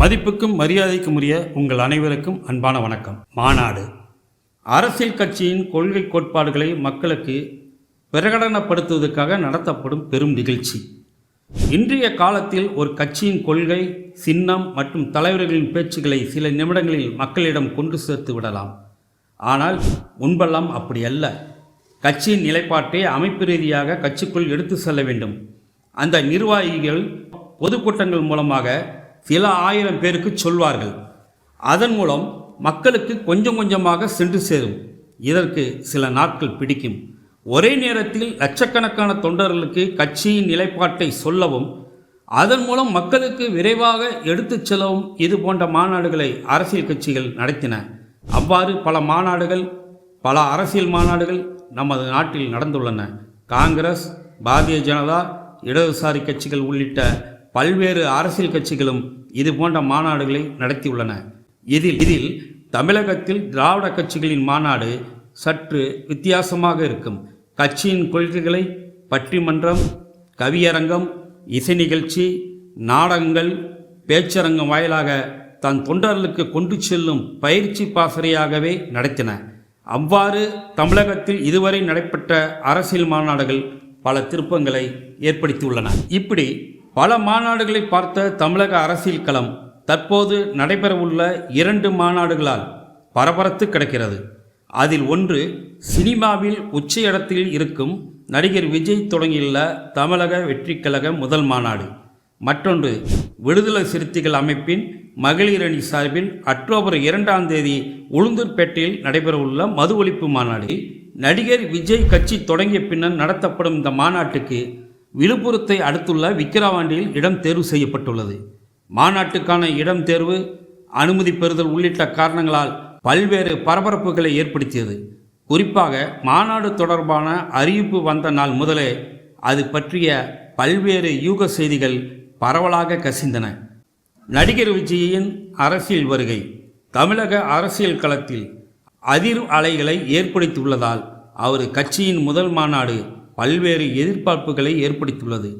மதிப்புக்கும் மரியாதைக்கும் உரிய உங்கள் அனைவருக்கும் அன்பான வணக்கம். மாநாடு. அரசியல் கட்சியின் கொள்கை கோட்பாடுகளை மக்களுக்கு பிரகடனப்படுத்துவதற்காக நடத்தப்படும் பெரும் நிகழ்ச்சி. இன்றைய காலத்தில் ஒரு கட்சியின் கொள்கை சின்னம் மற்றும் தலைவர்களின் பேச்சுக்களை சில நிமிடங்களில் மக்களிடம் கொண்டு சேர்த்து விடலாம். ஆனால் முன்பெல்லாம் அப்படி அல்ல. கட்சியின் நிலைப்பாட்டை அமைப்பு ரீதியாக கட்சிக்குள் எடுத்து செல்ல வேண்டும். அந்த நிர்வாகிகள் பொதுக்கூட்டங்கள் மூலமாக சில ஆயிரம் பேருக்கு சொல்வார்கள். அதன் மூலம் மக்களுக்கு கொஞ்சம் கொஞ்சமாக சென்று சேரும். இதற்கு சில நாட்கள் பிடிக்கும். ஒரே நேரத்தில் லட்சக்கணக்கான தொண்டர்களுக்கு கட்சியின் நிலைப்பாட்டை சொல்லவும் அதன் மூலம் மக்களுக்கு விரைவாக எடுத்துச் செல்லவும் இது போன்ற மாநாடுகளை அரசியல் கட்சிகள் நடத்தின. அவ்வாறு பல மாநாடுகள் பல அரசியல் மாநாடுகள் நமது நாட்டில் நடந்துள்ளன. காங்கிரஸ் பாரதிய ஜனதா இடதுசாரி கட்சிகள் உள்ளிட்ட பல்வேறு அரசியல் கட்சிகளும் இது போன்ற மாநாடுகளை நடத்தியுள்ளன. இதில் இதில் தமிழகத்தில் திராவிட கட்சிகளின் மாநாடு சற்று வித்தியாசமாக இருக்கும். கட்சியின் கொள்கைகளை பட்டிமன்றம் கவியரங்கம் இசை நிகழ்ச்சி நாடகங்கள் பேச்சரங்கம் வாயிலாக தன் தொண்டர்களுக்கு கொண்டு செல்லும் பயிற்சி பாசறையாகவே நடத்தின. அவ்வாறு தமிழகத்தில் இதுவரை நடைபெற்ற அரசியல் மாநாடுகள் பல திருப்பங்களை ஏற்படுத்தியுள்ளன. இப்படி பல மாநாடுகளை பார்த்த தமிழக அரசியல் களம் தற்போது நடைபெறவுள்ள இரண்டு மாநாடுகளால் பரபரத்து கிடக்கிறது. அதில் ஒன்று சினிமாவில் உச்ச இடத்தில் இருக்கும் நடிகர் விஜய் தொடங்கியுள்ள தமிழக வெற்றிக்கழக முதல் மாநாடு. மற்றொன்று விடுதலை சிறுத்தைகள் அமைப்பின் மகளிர் அணி சார்பில் அக்டோபர் இரண்டாம் தேதி உளுந்தூர்பேட்டையில் நடைபெறவுள்ள மது ஒழிப்பு மாநாடு. நடிகர் விஜய் கட்சி தொடங்கிய பின்னர் நடத்தப்படும் இந்த மாநாட்டுக்கு விழுப்புரத்தை அடுத்துள்ள விக்கிரவாண்டியில் இடம் தேர்வு செய்யப்பட்டுள்ளது. மாநாட்டுக்கான இடம் தேர்வு அனுமதி பெறுதல் உள்ளிட்ட காரணங்களால் பல்வேறு பரபரப்புகளை ஏற்படுத்தியது. குறிப்பாக மாநாடு தொடர்பான அறிவிப்பு வந்த நாள் முதலே அது பற்றிய பல்வேறு யூக செய்திகள் பரவலாக கசிந்தன. நடிகர் விஜயின் அரசியல் வருகை தமிழக அரசியல் களத்தில் அதிர் அலைகளை ஏற்படுத்தியுள்ளதால் அவர் கட்சியின் முதல் மாநாடு பல்வேறு எதிர்பார்ப்புகளை ஏற்படுத்தியுள்ளது.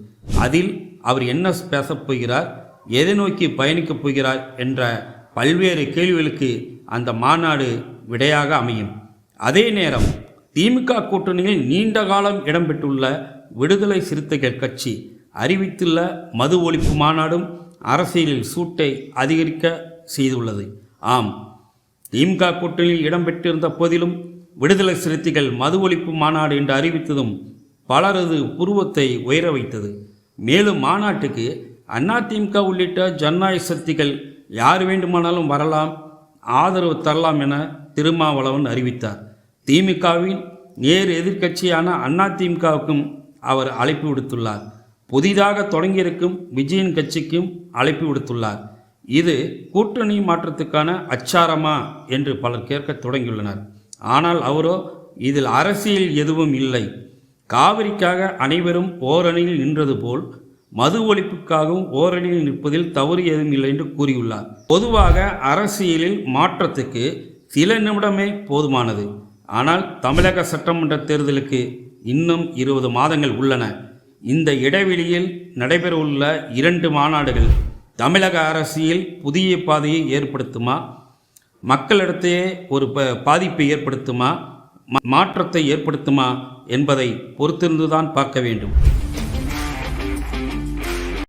அதில் அவர் என்ன பேசப் போகிறார் எதை நோக்கி பயணிக்கப் போகிறார் என்ற பல்வேறு கேள்விகளுக்கு அந்த மாநாடு விடையாக அமையும். அதே நேரம் திமுக கூட்டணியில் நீண்ட காலம் இடம்பெற்றுள்ள விடுதலை சிறுத்தைகள் கட்சி அறிவித்துள்ள மது ஒழிப்பு மாநாடும் அரசியலில் சூட்டை அதிகரிக்க செய்துள்ளது. ஆம் திமுக கூட்டணியில் இடம்பெற்றிருந்த போதிலும் விடுதலை சிறுத்தைகள் மது ஒழிப்பு மாநாடு என்று அறிவித்ததும் பலரது புருவத்தை உயர வைத்தது. மேலும் மாநாட்டுக்கு அதிமுக உள்ளிட்ட ஜனநாயக சக்திகள் யார் வேண்டுமானாலும் வரலாம் ஆதரவு தரலாம் என திருமாவளவன் அறிவித்தார். திமுகவின் நேர் எதிர்க்கட்சியான அதிமுகவுக்கும் அவர் அழைப்பு விடுத்துள்ளார். புதிதாக தொடங்கியிருக்கும் விஜயன் கட்சிக்கும் அழைப்பு விடுத்துள்ளார். இது கூட்டணி மாற்றத்துக்கான அச்சாரமா என்று பலர் கேட்க தொடங்கியுள்ளனர். ஆனால் அவரோ இதில் அரசியல் எதுவும் இல்லை. காவிரிக்காக அனைவரும் ஓரணியில் நின்றது போல் மது ஒழிப்புக்காகவும் ஓரணியில் நிற்பதில் தவறு ஏதும் இல்லை என்று கூறியுள்ளார். பொதுவாக அரசியலில் மாற்றத்துக்கு சில நிமிடமே போதுமானது. ஆனால் தமிழக சட்டமன்ற தேர்தலுக்கு இன்னும் இருபது மாதங்கள் உள்ளன. இந்த இடைவெளியில் நடைபெறவுள்ள இரண்டு மாநாடுகள் தமிழக அரசியல் புதிய பாதையை ஏற்படுத்துமா? மக்களிடத்தையே ஒரு ப பாதிப்பை ஏற்படுத்துமா? மாற்றத்தை ஏற்படுத்துமா என்பதை பொறுத்திருந்துதான் பார்க்க வேண்டும்.